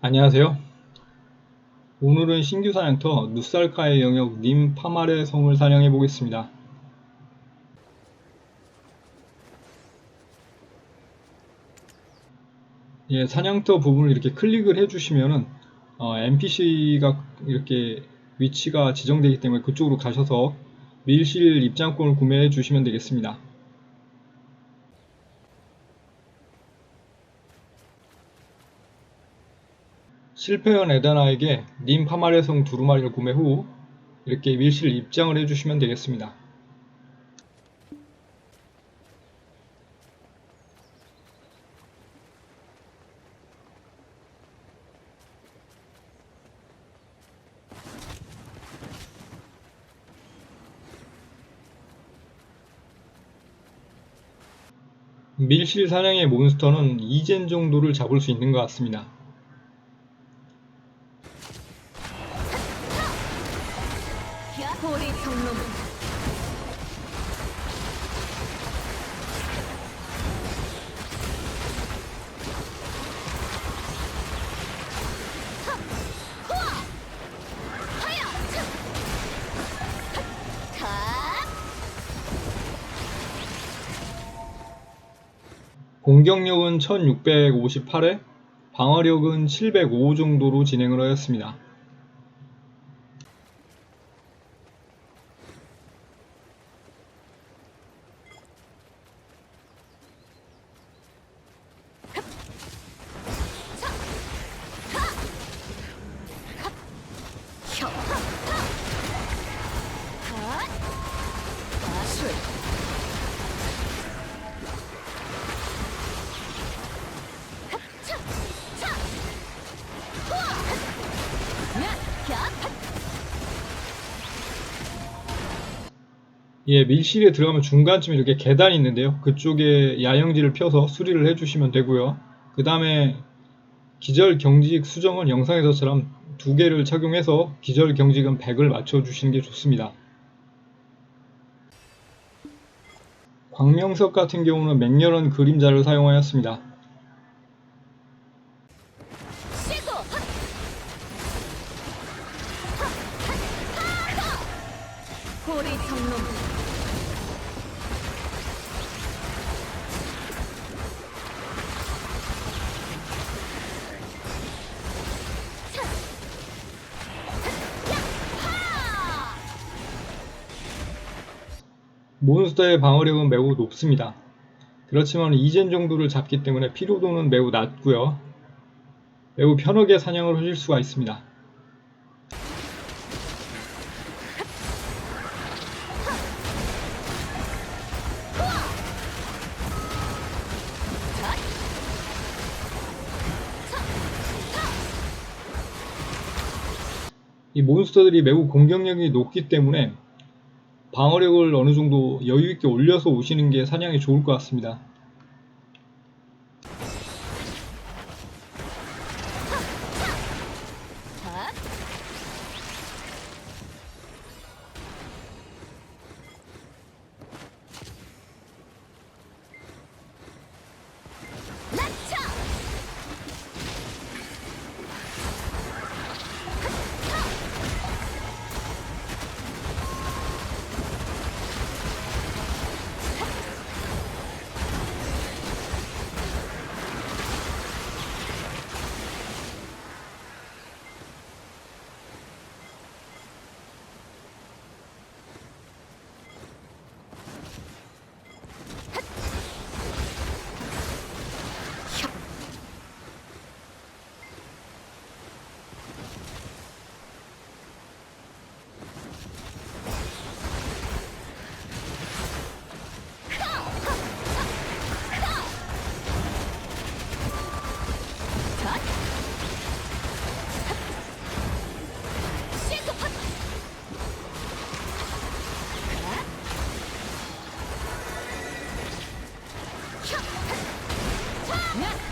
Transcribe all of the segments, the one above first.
안녕하세요. 오늘은 신규 사냥터 누살카의 영역 님 파마레 성을 사냥해 보겠습니다. 예, 사냥터 부분을 이렇게 클릭을 해주시면은 어, NPC가 이렇게 위치가 지정되기 때문에 그쪽으로 가셔서 밀실 입장권을 구매해 주시면 되겠습니다. 실패한 에다나에게 님 파마레 성 두루마리를 구매 후 이렇게 밀실 입장을 해주시면 되겠습니다. 밀실 사냥의 몬스터는 이젠 정도를 잡을 수 있는 것 같습니다. 공격력은 1658에 방어력은 705 정도로 진행을 하였습니다. 예, 밀실에 들어가면 중간쯤에 이렇게 계단이 있는데요. 그쪽에 야영지를 펴서 수리를 해주시면 되고요. 그 다음에 기절 경직 수정은 영상에서처럼 두 개를 착용해서 기절 경직은 100을 맞춰주시는 게 좋습니다. 광명석 같은 경우는 맹렬한 그림자를 사용하였습니다. 몬스터의 방어력은 매우 높습니다. 그렇지만 이젠 정도를 잡기 때문에 피로도는 매우 낮고요. 매우 편하게 사냥을 하실 수가 있습니다. 이 몬스터들이 매우 공격력이 높기 때문에 방어력을 어느 정도 여유 있게 올려서 오시는 게 사냥이 좋을 것 같습니다. ね。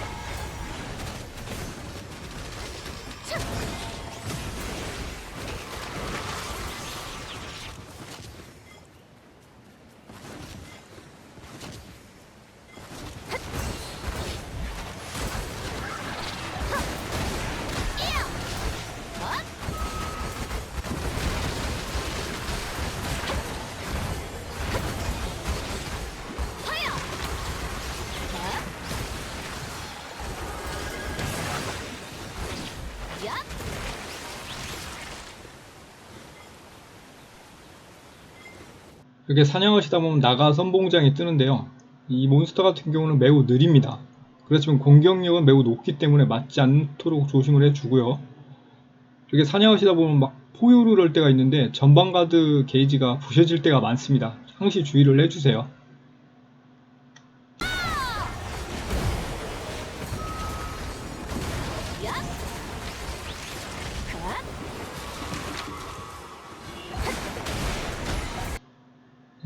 이렇게 사냥하시다 보면 나가 선봉장이 뜨는데요. 이 몬스터 같은 경우는 매우 느립니다. 그렇지만 공격력은 매우 높기 때문에 맞지 않도록 조심을 해주고요. 이렇게 사냥하시다 보면 막 포효를 할 때가 있는데 전방 가드 게이지가 부셔질 때가 많습니다. 항시 주의를 해주세요.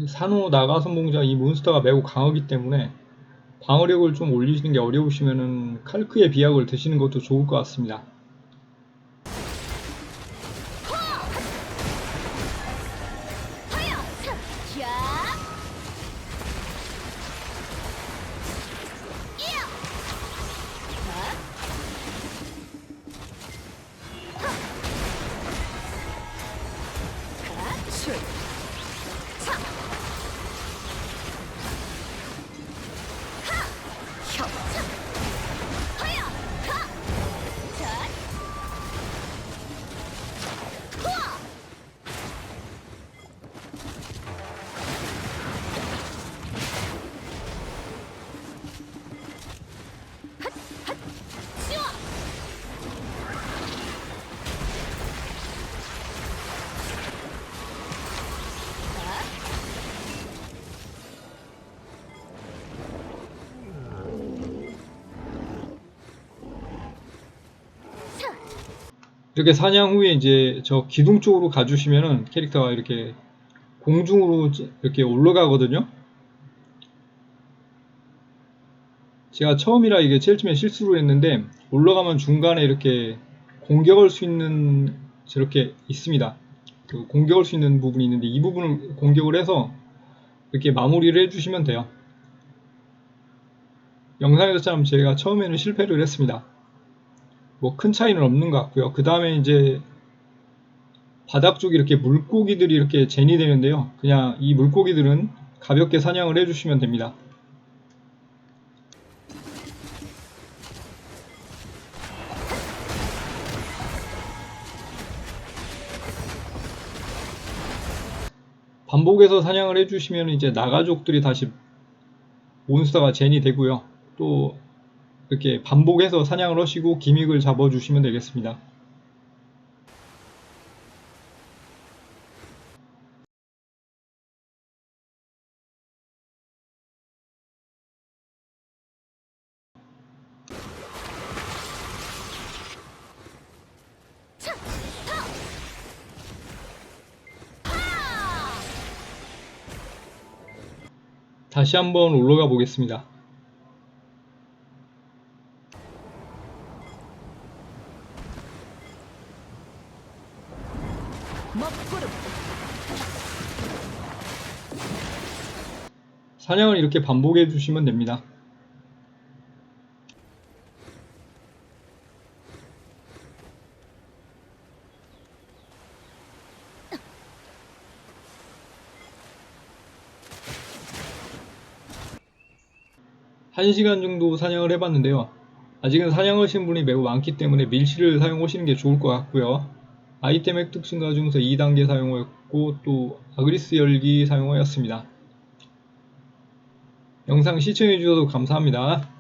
산호 나가 선봉장 이 몬스터가 매우 강하기 때문에 방어력을 좀 올리시는 게 어려우시면은 칼크의 비약을 드시는 것도 좋을 것 같습니다. 이렇게 사냥 후에 이제 저 기둥 쪽으로 가주시면은 캐릭터가 이렇게 공중으로 이렇게 올라가거든요. 제가 처음이라 이게 제일 처음에 실수로 했는데 올라가면 중간에 이렇게 공격할 수 있는 저렇게 있습니다. 그 공격할 수 있는 부분이 있는데 이 부분을 공격을 해서 이렇게 마무리를 해주시면 돼요. 영상에서처럼 제가 처음에는 실패를 했습니다. 뭐 큰 차이는 없는 것 같고요. 그 다음에 이제 바닥 쪽에 이렇게 물고기들이 이렇게 젠이 되는데요. 그냥 이 물고기들은 가볍게 사냥을 해주시면 됩니다. 반복해서 사냥을 해주시면 이제 나가족들이 다시 몬스터가 젠이 되고요. 또 이렇게 반복해서 사냥을 하시고 기믹을 잡아주시면 되겠습니다. 다시 한번 올라가 보겠습니다. 사냥을 이렇게 반복해 주시면 됩니다. 한시간 정도 사냥을 해봤는데요. 아직은 사냥하신 분이 매우 많기 때문에 밀실을 사용하시는 게 좋을 것 같고요. 아이템 획득 증가 중에서 2단계 사용하였고 또 아그리스 열기 사용하였습니다. 영상 시청해주셔서 감사합니다.